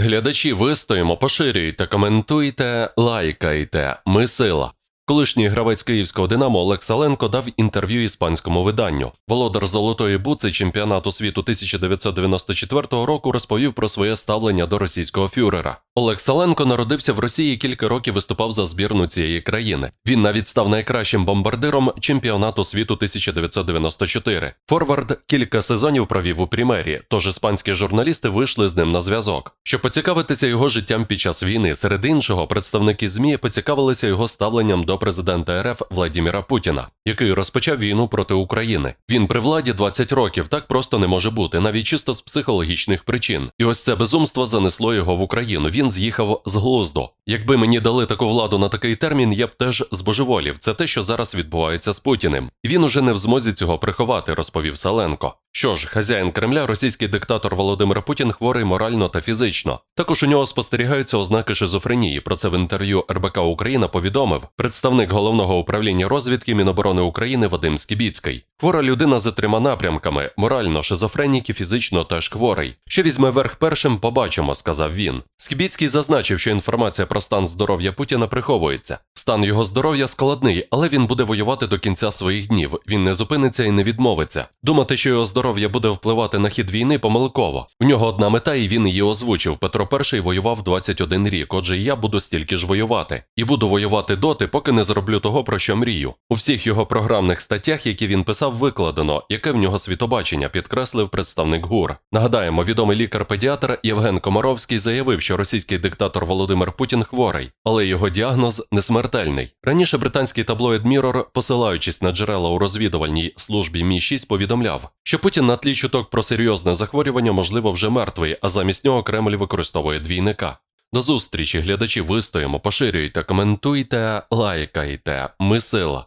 Глядачі, вистоїмо, поширюйте, коментуйте, лайкайте. Ми сила. Колишній гравець київського Динамо Олег Саленко дав інтерв'ю іспанському виданню. Володар золотої буци чемпіонату світу 1994 року розповів про своє ставлення до російського фюрера. Олег Саленко народився в Росії і кілька років виступав за збірну цієї країни. Він навіть став найкращим бомбардиром чемпіонату світу 1994. Форвард кілька сезонів провів у Прімері, тож іспанські журналісти вийшли з ним на зв'язок. Щоб поцікавитися його життям під час війни, серед іншого представники ЗМІ поцікавилися його ставленням до президента РФ Владіміра Путіна, який розпочав війну проти України. Він при владі 20 років, так просто не може бути, навіть чисто з психологічних причин. І ось це безумство занесло його в Україну. Він з'їхав з глузду. Якби мені дали таку владу на такий термін, я б теж збожеволів. Це те, що зараз відбувається з Путіним. Він уже не в змозі цього приховати, розповів Саленко. Що ж, хазяїн Кремля, російський диктатор Володимир Путін хворий морально та фізично. Також у нього спостерігаються ознаки шизофренії. Про це в інтерв'ю РБК Україна повідомив представник головного управління розвідки Міноборони України Вадим Скібіцький. Хвора людина за трьома напрямками: морально, шизофренік і фізично теж хворий. Що візьме верх першим, побачимо, сказав він. Скібіцький зазначив, що інформація про стан здоров'я Путіна приховується. Стан його здоров'я складний, але він буде воювати до кінця своїх днів. Він не зупиниться і не відмовиться. Думати, що його здоров'я буде впливати на хід війни, помилково. У нього одна мета, і він її озвучив. Петро І воював 21 рік. Отже, я буду стільки ж воювати. І буду воювати доти, поки не зроблю того, про що мрію. У всіх його програмних статтях, які він писав, викладено, яке в нього світобачення, підкреслив представник ГУР. Нагадаємо, відомий лікар-педіатр Євген Комаровський заявив, що російський диктатор Володимир Путін хворий, але його діагноз не смертельний. Раніше британський таблоїд Mirror, посилаючись на джерела у розвідувальній службі Мі 6 повідомляв, що Путін на тлі чуток про серйозне захворювання, можливо, вже мертвий, а замість нього Кремль використовує двійника. До зустрічі, глядачі, вистоїмо, поширюйте, коментуйте, лайкайте. Ми сила.